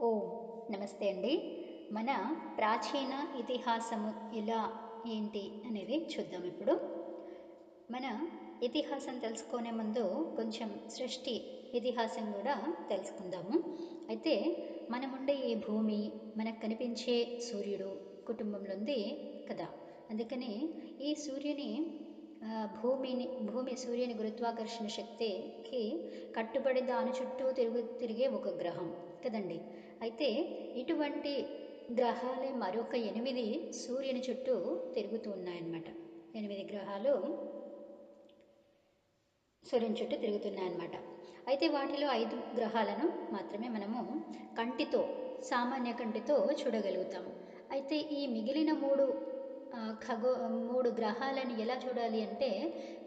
ఓం నమస్తే అండి. మన ప్రాచీన ఇతిహాసము ఎలా ఏంటి అనేది చూద్దాం ఇప్పుడు. మన ఇతిహాసం తెలుసుకునే ముందు కొంచెం సృష్టి ఇతిహాసం కూడా తెలుసుకుందాము. అయితే మనముండే ఈ భూమి మనకు కనిపించే సూర్యుడు కుటుంబంలో ఉంది కదా. అందుకని ఈ సూర్యుని భూమిని భూమి సూర్యుని గురుత్వాకర్షణ శక్తికి కట్టుబడి దాని చుట్టూ తిరుగు తిరిగే ఒక గ్రహం కదండి. అయితే ఇటువంటి గ్రహాలే మరొక ఎనిమిది సూర్యుని చుట్టూ తిరుగుతూ ఉన్నాయన్నమాట. ఎనిమిది గ్రహాలు సూర్యుని చుట్టూ తిరుగుతున్నాయన్నమాట. అయితే వాటిలో ఐదు గ్రహాలను మాత్రమే మనము కంటితో సామాన్య కంటితో చూడగలుగుతాము. అయితే ఈ మిగిలిన మూడు ఖగో మూడు గ్రహాలను ఎలా చూడాలి అంటే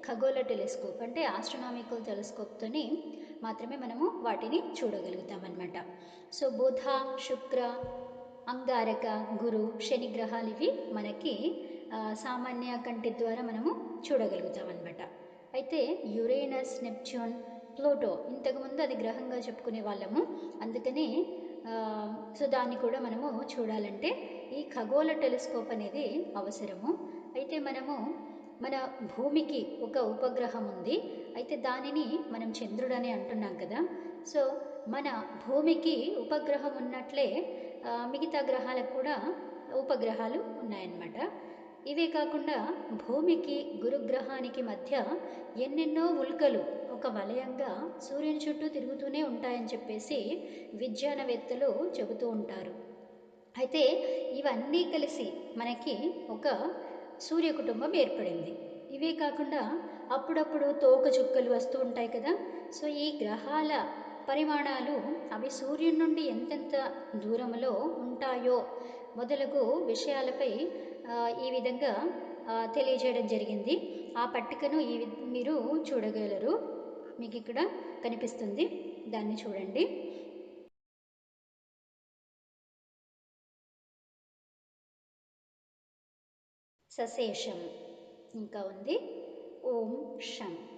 ఖగోళ టెలిస్కోప్ అంటే ఆస్ట్రనామికల్ టెలిస్కోప్తోని మాత్రమే మనము వాటిని చూడగలుగుతాం అన్నమాట సో బుధ శుక్ర అంగారక గురు శని గ్రహాలు ఇవి మనకి సామాన్య కంటి ద్వారా మనము చూడగలుగుతాం అన్నమాట అయితే యురేనస్ నెప్ట్యూన్ ప్లూటో ఇంతకుముందు అది గ్రహంగా చెప్పుకునే వాళ్ళము. అందుకనే సో దాన్ని కూడా మనము చూడాలంటే ఈ ఖగోళ టెలిస్కోప్ అనేది అవసరము. అయితే మనము మన భూమికి ఒక ఉపగ్రహం ఉంది. అయితే దానిని మనం చంద్రుడని అంటున్నాం కదా. సో మన భూమికి ఉపగ్రహం ఉన్నట్లే మిగతా గ్రహాలకు కూడా ఉపగ్రహాలు ఉన్నాయన్నమాట. ఇవే కాకుండా భూమికి గురుగ్రహానికి మధ్య ఎన్నెన్నో ఉల్కలు ఒక వలయంగా సూర్యుని చుట్టూ తిరుగుతూనే ఉంటాయని చెప్పేసి విజ్ఞానవేత్తలు చెబుతూ ఉంటారు. అయితే ఇవన్నీ కలిసి మనకి ఒక సూర్య కుటుంబం ఏర్పడింది. ఇవే కాకుండా అప్పుడప్పుడు తోక చుక్కలు వస్తూ ఉంటాయి కదా. సో ఈ గ్రహాల పరిమాణాలు అవి సూర్యుని నుండి ఎంతెంత దూరంలో ఉంటాయో మొదలగు విషయాలపై ఈ విధంగా తెలియజేయడం జరిగింది. ఆ పట్టికను ఈ మీరు చూడగలరు. మీకు ఇక్కడ కనిపిస్తుంది. దాన్ని చూడండి. సశేషం. ఇంకా ఉంది. ఓం షం